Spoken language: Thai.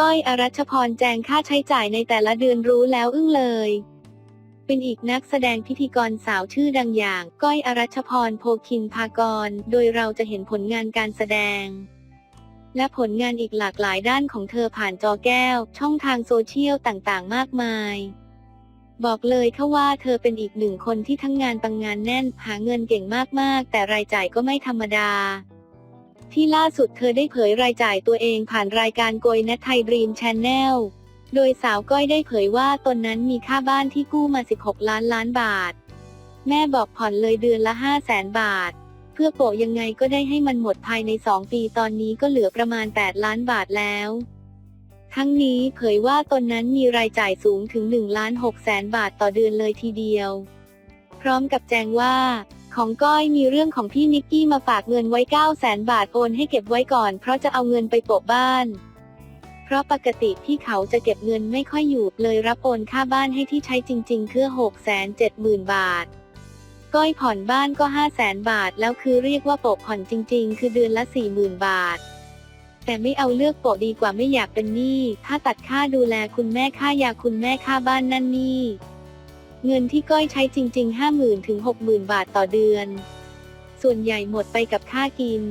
ก้อยอรัชพรแจงค่าใช้จ่ายในแต่ละเดือนรู้แล้วอึ้งเลย เป็นอีกนักแสดงพิธีกรสาวชื่อดังอย่าง ก้อยอรัชพรโพคินพากร โดยเราจะเห็นผลงานการแสดง และผลงานอีกหลากหลายด้านของเธอผ่านจอแก้ว ช่องทางโซเชียลต่างๆ มากมายบอกเลยค่ะว่าเธอเป็นอีกหนึ่งคนที่ทั้งงานปังงานแน่น หาเงินเก่งมากๆ แต่รายจ่ายก็ไม่ธรรมดา ที่ล่าสุดเธอได้เผยรายจ่ายตัวเองผ่านรายการโกยนัทไทยดรีมชนแนล โดยสาวก้อยได้เผยว่าตนนั้นมีค่าบ้านที่กู้มา 16 ล้านล้านบาท แม่บอกผ่อนเลยเดือนละ 5 0 0แสนบาท เพื่อโปะยังไงก็ได้ให้มันหมดภายใน 2 ปีตอนนี้ก็เหลือประมาณ 8 ล้านบาทแล้ว ทั้งนี้เผยว่าตนนั้นมีรายจ่ายสูงถึง1ล้าน6แสนบาทต่อเดือนเลยทีเดียว พร้อมกับแจ้งว่า ของก้อยมีเรื่องของพี่นิกกี้มาฝากเงินไว้9 0 0แสนบาทโอนให้เก็บไว้ก่อน เพราะจะเอาเงินไปโปะบ้าน เพราะปกติพี่เขาจะเก็บเงินไม่ค่อยอยู่ เลยรับโอนค่าบ้านให้ที่ใช้จริง ๆ คือ 6 7 0 0 0 0 บาท ก้อยผ่อนบ้านก็ 5 0 0แสนบาท แล้วคือเรียกว่าโปะผ่อนจริง ๆ คือเดือนละ 40,000 บาทแต่ไม่เอาเลือกโปะดีกว่าไม่อยากเป็นหนี้ ถ้าตัดค่าดูแลคุณแม่ค่ายาคุณแม่ค่าบ้านนั่นนี่ เงินที่ก้อยใช้จริง ๆ 50,000ถึง60,000 บาทต่อเดือน ส่วนใหญ่หมดไปกับค่ากิน